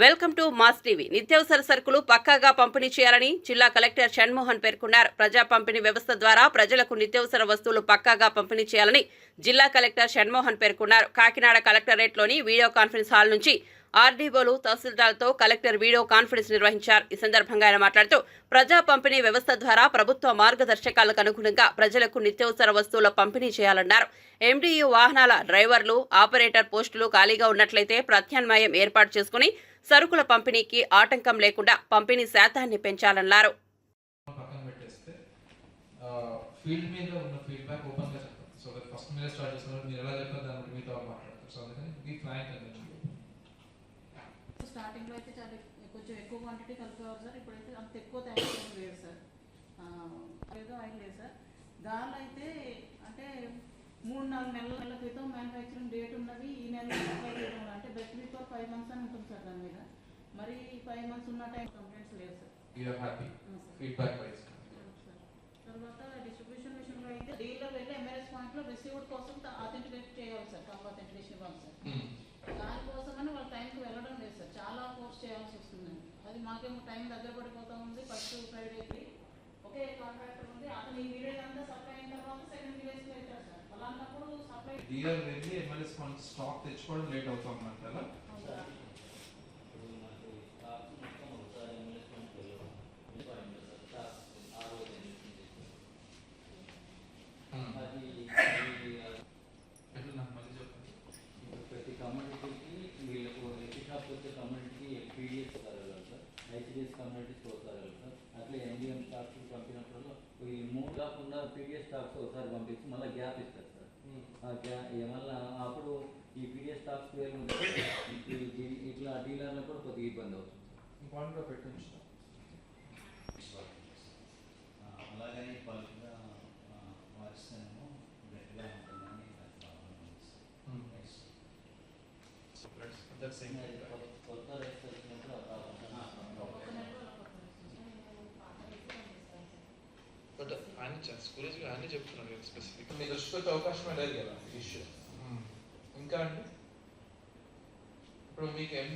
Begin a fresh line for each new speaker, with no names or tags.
Welcome to mass TV. నిత్యావసర సరుకులు పక్కాగా పంపిణీ చేయాలని జిల్లా కలెక్టర్ షణ్మోహన్ పేర్కొన్నారు. ప్రజా పంపిణీ వ్యవస్థ ద్వారా ప్రజలకు నిత్యావసర వస్తువులు పక్కాగా పంపిణీ చేయాలని జిల్లా కలెక్టర్ షణ్మోహన్ పేర్కొన్నారు. కాకినాడ కలెక్టరేట్లోని వీడియో కాన్ఫరెన్స్ హాల్ నుంచి ఆర్డీఓలు తహసీల్దార్తో కలెక్టర్ వీడియో కాన్ఫరెన్స్ నిర్వహించారు. ఈ సందర్భంగా ఆయన మాట్లాడుతూ ప్రజా పంపిణీ వ్యవస్థ ద్వారా ప్రభుత్వ మార్గదర్శకాలకు అనుగుణంగా ప్రజలకు నిత్యావసర వస్తువుల పంపిణీ చేయాలన్నారు. ఎండియు వాహనాల డ్రైవర్లు ఆపరేటర్ పోస్టులు ఖాళీగా ఉన్నట్లయితే ప్రత్యామ్నాయం ఏర్పాటు చేసుకుని సరుకుల పంపిణీకి ఆటంకం లేకుండా పంపిణీ శాతాన్ని పెంచాలన్నారు.
ఫీల్డ్ మీద ఉన్న ఫీడ్బ్యాక్ ఓపెన్గా చెప్పండి సో దట్ ఫస్ట్ మీరే స్టార్ట్ చేస్తున్నారు. మీరు ఎలా చెప్పారు దాని గురించి మీతో మాట్లాడతారు. సో అందుకని బీ ఫ్రాంక్ అండి
స్టార్టింగ్లో అయితే చాలా కొంచెం ఎక్కువ క్వాంటిటీ కలిపేవారు సార్. ఇప్పుడైతే అంత ఎక్కువ తయారు లేదు సార్. ఆ, ఏదో ఆయిల్ లేదు సార్. దానిలో అయితే అంటే మూడు నాలుగు నెలల నెలల క్రితం మ్యానుఫ్యాక్చరింగ్ డేట్ ఉన్నది. ఈ నెల సప్లై చేయడం వల్ల అంటే బెస్ట్ అని ఉంటుంది సార్ దాని మీద. మరి ఫైవ్ మంత్స్ ఉన్న టైం కంప్లైంట్స్ లేదు సార్.
యూఆర్ హ్యాపీ
అవును సార్.
ఫీడ్బ్యాక్ వైజ్
తర్వాత డిస్ట్రిబ్యూషన్ విషయంలో అయితే డీలర్ వెళ్ళి ఎంఆర్ఎస్ పాయింట్లో రిసీవ్డ్ కోసం అథెంటికేట్ చేయాలి సార్ కమ్ అథెంటికేషన్ ఇవ్వాలి సార్. దానికోసమని వాళ్ళ టైంకి వెళ్ళడం లేదు సార్. చాలా కోర్స్ చేయాల్సి వస్తుంది అది మాకేమో టైం దగ్గర పడిపోతా ఉంది ఫస్ట్ ఫ్రైడేకి ఒకే కాంట్రాక్టర్ ఉంది. అతను ఈ అంతా సప్లై అయిన తర్వాత సెకండ్ విలేజ్కి వెళ్తారు సార్. అలాంటప్పుడు సప్లై
డీలర్ వెళ్ళి స్టాక్ తెచ్చుకోవడం లేట్ అవుతుంది అంటారా
ఇప్పుడు మనకు స్టాక్ మొత్తం ఒకసారి ఇన్వెస్ట్మెంట్ వెళ్ళడం ఇంపార్టెంట్ సార్ స్టాక్ ఆ రోజు ఇన్వెస్ట్మెంట్ చేస్తాం అది అది
ఎట్లా నాకు మళ్ళీ చెప్పండి
ఇప్పుడు ప్రతి కమ్యూనిటీకి వీళ్ళకు కమ్యూనిటీకి పీడిఎస్ వెళ్ళాలి సార్ ఐసిడిఎస్ వెళ్ళాలి సార్. అట్లా ఎన్డిఎం స్టాక్స్ పంపినప్పుడు ఈ మూడు కాకుండా పీడిఎస్ స్టాక్స్ ఒకసారి పంపించి మళ్ళీ గ్యాప్ ఇస్తారు సార్. గ్యా మళ్ళీ అప్పుడు ఈ పీడిఎస్ స్టాక్స్ ఇట్లా డీలర్లకు కూడా కొద్దిగా ఇబ్బంది అవుతుంది
ఇంపార్టెంట్గా పెట్టించిన దట్ సేమ్
కొత్త- రైస్ వచ్చినప్పుడు.
బట్ ఆయన చెప్తున్నారు స్పెసిఫిక్ మీ దృష్టికి అవకాశం లేదు కదా ఇష్యూ ఇంకా అండి ఇప్పుడు మీకు